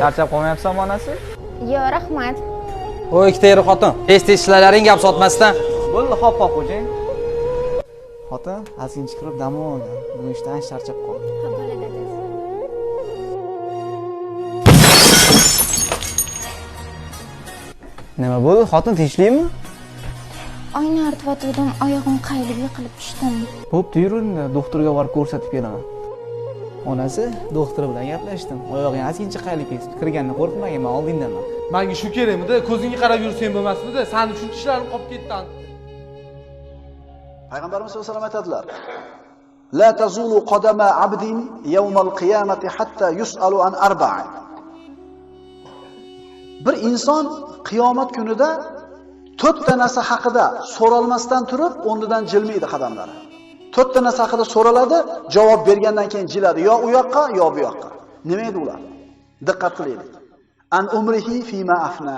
charchab qolmayapsanmi onasi Yo'q, rahmat. o ikkita eri xotin. Tez tez ishlalaring gap sotmasdan. Bo'ldi hop hop xo'jayin. Xotin ozgina chiqirib dam oldi. Bugun ishdan ancha charchab qoldi. Ha, bo'ladi nima bo'ldi xotin tinchlikmi? Oyna artib oyog'im qayilib yiqilib tushdim. bo'pti yur endi doktorga borib ko'rsatib kelaman onasi doktor bilan gaplashdim oyog'ing ozgincha ketibdi kirganda qo'rqmagin man oldingdaman manga shu kerakmidi? Ko'zingga qarab yursang bo'lmasmidi? Sani shuncha ishlarim qolib ketdi payg'ambarimiz sallallohu alayhi vasallam aytadilar la tazulu qadama abdin yawmal qiyamati hatta yus'alu an arba'in bir inson qiyomat kunida to'rtta narsa haqida so'ralmasdan turib o'rnidan jilmaydi qadamlari to'rtta narsa haqida so'raladi javob bergandan keyin jiladi yo u yoqqa yo bu yoqqa nima edi ular diqqat qilaylik an umrihi fima afna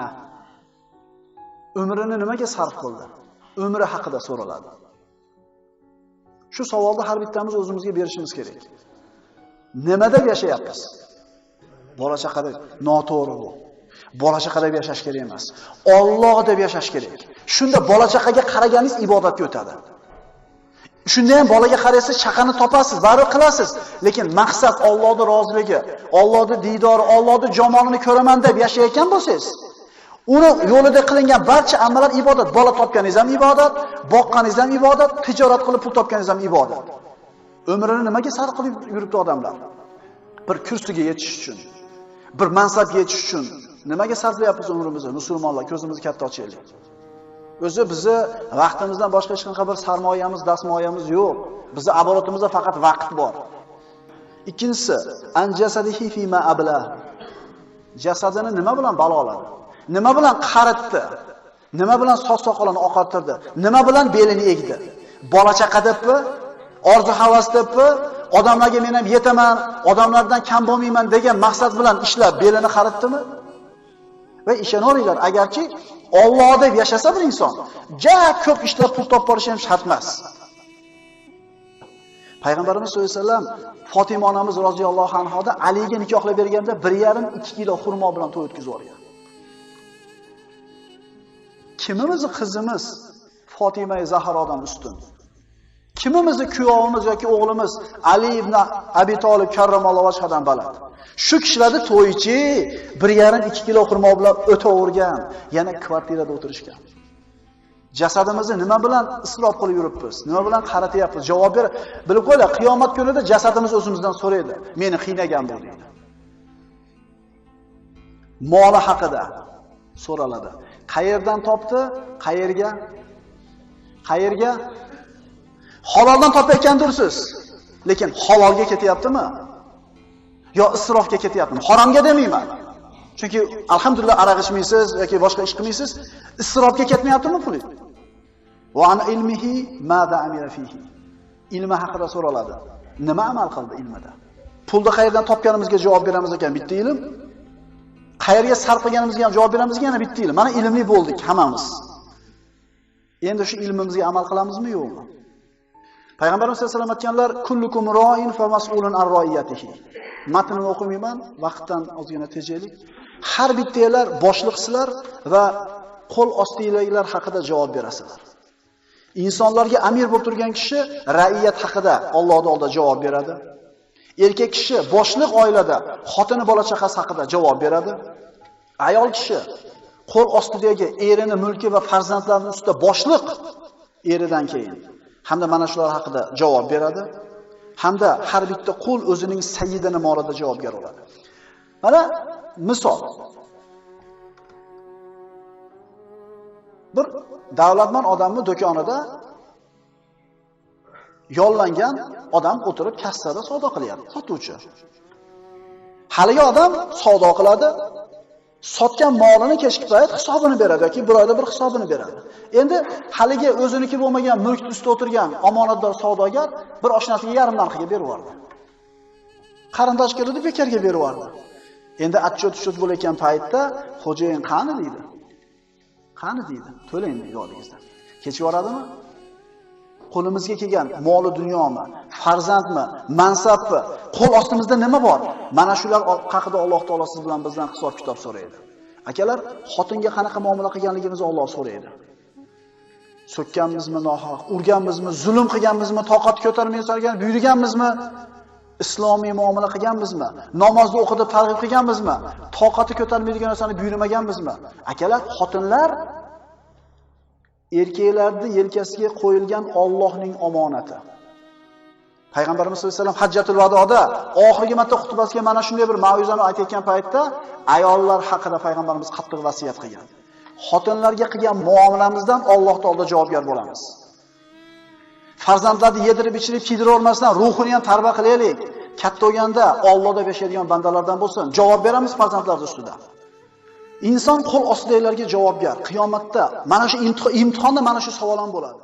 umrini nimaga sarf qildi umri haqida so'raladi Shu savolni har bittamiz o'zimizga berishimiz kerak. Nimada yashayapmiz? Bola chaqada noto'g'ri bu. Bola chaqa deb yashash kerak emas. Alloh deb yashash kerak. Shunda bola chaqaga qaraganingiz ibodatga o'tadi. Shunda ham bolaga qaraysiz, chaqani topasiz, baribir qilasiz. Lekin maqsad Allohning roziligi, Allohning diydori, Allohning jamolini ko'raman deb yashayotgan bo'lsangiz, Uni yo'lida qilingan barcha amallar ibodat. Bola topganingiz ham ibodat, boqqaningiz ham ibodat, tijorat qilib pul topganingiz ham ibodat. Umrini nimaga sarf qilib yuribdi odamlar? Bir kursiga yetish uchun, bir mansabga yetish uchun nimaga sarflayapmiz umrimizni? Musulmonlar ko'zimizni katta ochaylik. O'zi bizni vaqtimizdan boshqa hech qanaqa bir sarmoyamiz, dasmoyamiz yo'q. Bizni oborotimizda faqat vaqt bor. Ikkinchisi, anjasadihi fima abla. Jasadini nima bilan baloladi? Nima bilan qaritdi? Nima bilan soch soqolini oqartirdi? Nima bilan belini egdi? Bola chaqa debmi? Orzu havas debmi? Odamlarga men ham yetaman, odamlardan kam bo'lmayman degan maqsad bilan ishlab belini qaritdimi? Va ishonaveringlar, agarchi Alloh deb yashasa bir inson, ja ko'p ishlab pul topib olish ham shart emas. Payg'ambarimiz sollallohu alayhi vasallam Fatima onamiz roziyallohu anhoda Aliga nikohlab berganda 1,5-2 kilo xurmo bilan to'y o'tkazib yuborgan. Kimimiz qizimiz Fatima Zahrodan ustun? Kimimizni kuyovimiz yoki o'g'limiz Ali ibn Abi Talib karramallohu vajhadan baland? Shu kishilarni to'yichi 1,5-2 kilo xurmo bilan o'tavergan, yana kvartirada o'tirishgan. Jasadimizni nima bilan isrof qilib yuribmiz? Nima bilan qaratyapmiz? Javob ber. Bilib qo'yinglar, qiyomat kunida jasadimiz o'zimizdan so'raydi. Meni qiynagan bu deydi. Moli haqida so'raladi. Qayerdan topdi? Qayerga? Qayerga? Haloldan topayotgandursiz. Lekin halolga ketyaptimi? Yo isrofga ketyaptimi? Haromga demayman. Chunki alhamdulillah aroq ichmaysiz yoki boshqa ish qilmaysiz, isrofga ketmayaptimi pulingiz? Va an ilmihi mada amila fihi. Ilmi haqida so'raladi. Nima amal qildi ilmida? Pulni qayerdan topganimizga javob beramiz ekan bitta ilm. Qayerga sarf qilganimizga ham javob beramiz yana bitta ilm. Mana ilmli bo'ldik hammamiz. Endi shu ilmimizga amal qilamizmi yo'qmi? Payg'ambarimiz sollallohu alayhi vasallam aytganlar, kullukum ro'in fa mas'ulun an ro'iyatihi. Matnni o'qimayman, vaqtdan ozgina tejaylik. Har bittanglar boshliqsizlar va qo'l ostidagilar haqida javob berasizlar. Insonlarga amir bo'lib turgan kishi ra'iyat haqida Allohning oldida javob beradi. Erkak kishi boshliq oilada xotini bola chaqasi haqida javob beradi. Ayol kishi qo'l ostidagi erini, mulki va farzandlarini ustida boshliq eridan keyin hamda mana shular haqida javob beradi. Hamda har bitta qul o'zining sayyidini morada javobgar bo'ladi. Mana misol. Bir davlatmand odamni do'konida yollangan odam o'tirib kassada savdo qilyapti, sotuvchi. Haligi odam savdo qiladi, sotgan molini kechki payt hisobini beradi yoki bir oyda bir hisobini beradi. Endi haligi o'ziniki bo'lmagan mulk ustida o'tirgan omonatdor savdogar bir oshnasiga yarim narxiga berib yubordi. Qarindosh keldi, bekarga berib yubordi. Endi atchot-uchot bo'layotgan paytda xo'jayin qani deydi. Qani deydi. To'lang deydi oldingizdan. Kechib yuboradimi? Qo'limizga kelgan moli dunyomi, farzandmi, mansabmi, qo'l ostimizda nima bor? Mana shular haqida Alloh taolo siz bilan bizdan hisob-kitob so'raydi. Akalar, xotinga qanaqa muomala qilganligimizni Alloh so'raydi. So'kkanmizmi nohaq, urganmizmi, zulm qilganmizmi, toqat ko'tarmay solgan, buyurganmizmi? Islomiy muomala qilganmizmi? Namozni o'qitib targ'ib qilganmizmi? Toqati ko'tarmaydigan narsani buyurmaganmizmi? Akalar, xotinlar erkaklarni yelkasiga qo'yilgan Allohning omonati. Payg'ambarimiz sollallohu alayhi vasallam Hajjatul Vadoda oxirgi marta xutbasiga mana shunday bir ma'ruzani aytayotgan paytda ayollar haqida payg'ambarimiz qattiq vasiyat qilgan. Xotinlarga qilgan muomalamizdan Alloh taolada javobgar bo'lamiz. Farzandlarni yedirib ichirib kiydirib olmasdan ruhini ham tarbiya qilaylik. Katta bo'lganda Allohda yashaydigan bandalardan bo'lsin. Javob beramiz farzandlar ustida. Inson qo'l ostidagilarga javobgar. Qiyomatda mana shu imtihonda mana shu savol ham bo'ladi.